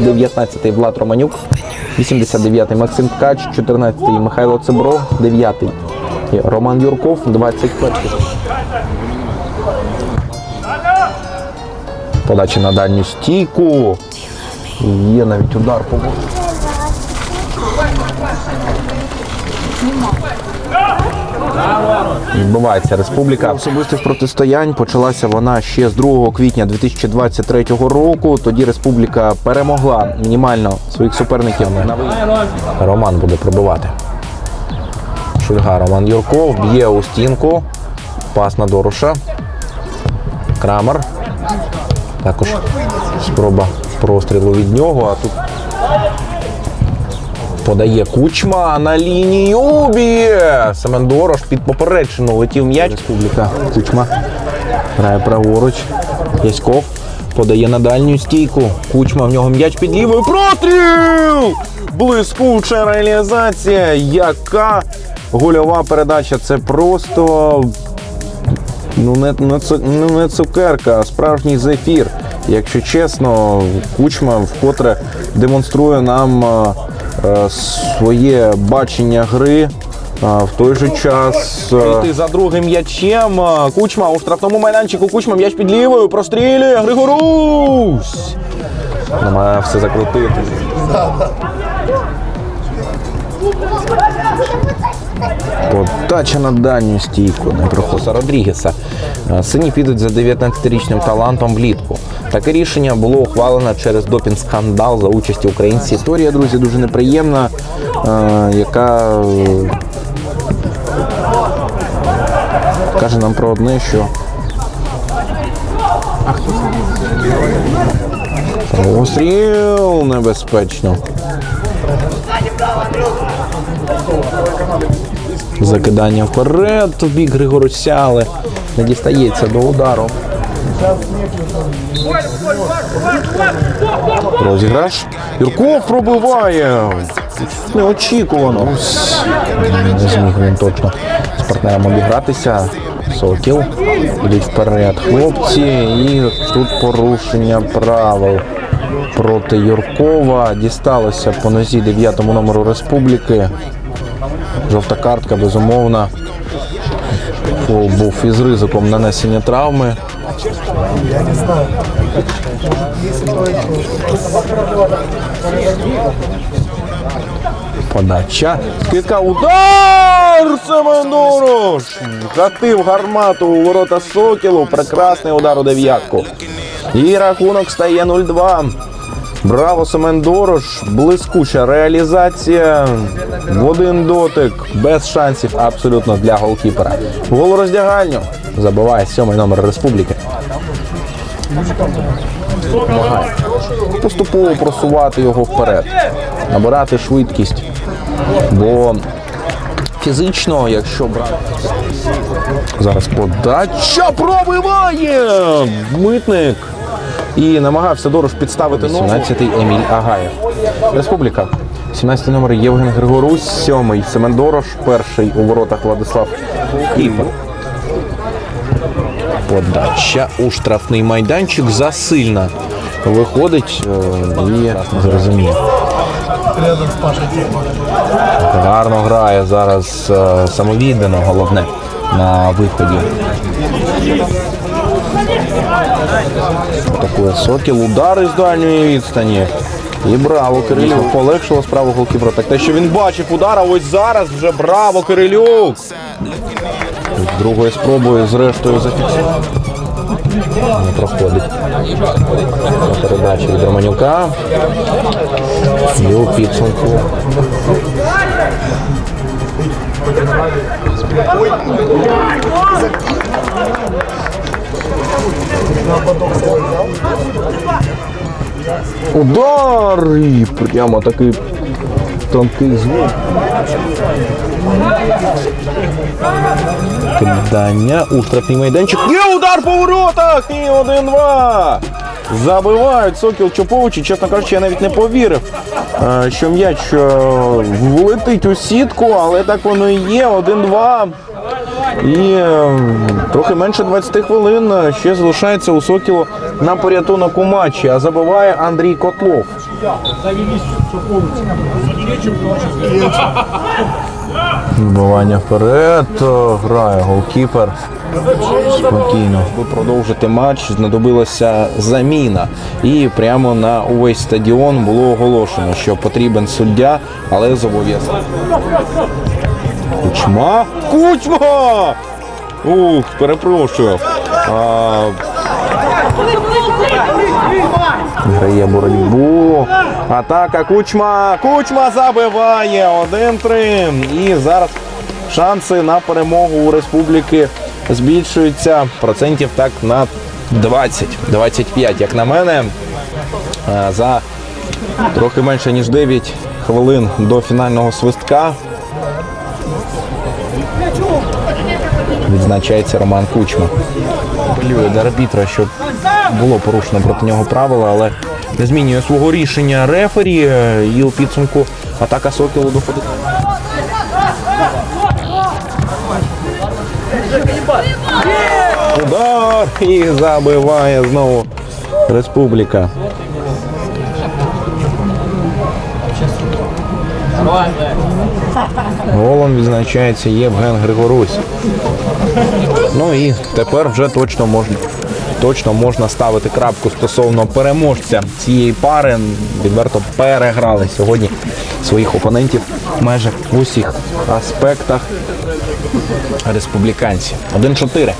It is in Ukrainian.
Дев'ятнадцятий Влад Романюк, 89-й Максим Ткач, 14-й Михайло Цибров, 9-й Роман Юрков, 21-й. Подача на дальню стійку. Є навіть удар по вороту. Відбувається республіка особистих протистоянь. Почалася вона ще з 2 квітня 2023 року. Тоді республіка перемогла мінімально своїх суперників. Роман буде пробивати. Шульга Роман Юрков б'є у стінку. Пас на Дороша. Крамер. Також спроба прострілу від нього, а тут подає кучма на лінію. Б'є! Семен Дорош під поперечину летів м'яч. Республіка Кучма грає праворуч. Яськов подає на дальню стійку. Кучма в нього м'яч під лівою. Простріл! Блискуча реалізація. Яка гольова передача. Це просто ну не, не, ну, не цукерка, а справжній зефір. Якщо чесно, кучма вкотре демонструє нам е, е, своє бачення гри. В той же час е, за другим м'ячем. Е, Кучма у штрафному майданчику. Кучма м'яч під лівою. Прострілює. Григорусь! Намагає все закрутити. Подача на дальню стійку не проходить Родрігеса. Е, Сині підуть за 19-річним талантом влітку. Таке рішення було ухвалено через допінг-скандал за участі українців. Історія, друзі, дуже неприємна, е, яка е, каже нам про одне, що Постріл небезпечно. Закидання вперед в бік Григоруся, але не дістається до удару. Розіграш. Юрков пробиває. Неочікувано. Не зміг він точно з партнером обігратися. Сокіл. Ідуть вперед хлопці. І тут порушення правил проти Юркова. Дісталося по нозі 9 номеру республіки. Жовта картка, безумовно. Фол був із ризиком нанесення травми. Подача. Скидка. Удар! Семенурош! Гатив гармату у ворота Сокілу. Прекрасний удар у дев'ятку. І рахунок стає 0-2. Браво, Семен Дорош. Блискуча реалізація. В один дотик. Без шансів абсолютно для голкіпера. Гол роздягальню. Забиває сьомий номер республіки. Поступово просувати його вперед. Набирати швидкість. Бо фізично, якщо брати. Зараз подача пробиває! Митник. І намагався Дорош підставити ногу. 17-й Еміль Агаєв. Республіка. 17 номер Євген Григорусь, 7-й Семен Дорош, перший у воротах Владислав Кіпер. Подача у штрафний майданчик засильна. Виходить е, і зрозуміє. Гарно грає зараз е, самовіддано, головне на виході. Атакує Сокіл, удар із дальньої відстані. І браво, Кирилюк. Полегшило справу голкіпера. Так те, що він бачив удар, а ось зараз вже браво, Кирилюк. З другої спробою зрештою зафіксував. Не проходить. Передача від Романюка. І у підсумку. Удар! І прямо такий тонкий звук. Кидання у майданчик. Є удар по воротах! І 1-2! Забивають Сокіл Чопович. І, чесно кажучи, я навіть не повірив, е, що м'яч влетить у сітку, але так воно і є. 1-2. І трохи менше 20 хвилин е, ще залишається у Сокілу на порятунок у матчі. А забиває Андрій Котлов. Вбивання вперед. е, Грає голкіпер. Спокійно. Ви продовжите матч. Знадобилася заміна. І прямо на увесь стадіон було оголошено, що потрібен суддя, але зобов'язаний. Кучма. Кучма! Ух, перепрошую. А... Грає боротьбу. Атака Кучма. Кучма забиває. 1-3. І зараз шанси на перемогу у республіки збільшуються процентів так на 20-25. Як на мене, за трохи менше ніж 9 хвилин до фінального свистка відзначається Роман Кучма. Апелює до арбітра, щоб було порушено проти нього правила, але не змінює свого рішення рефері. І у підсумку атака Сокілу доходить. Удар і забиває знову Республіка. Голом відзначається Євген Григорусь. Ну і тепер вже точно можна. Точно можна ставити крапку стосовно переможця цієї пари. Відверто переграли сьогодні своїх опонентів майже в усіх аспектах республіканці. 1-4.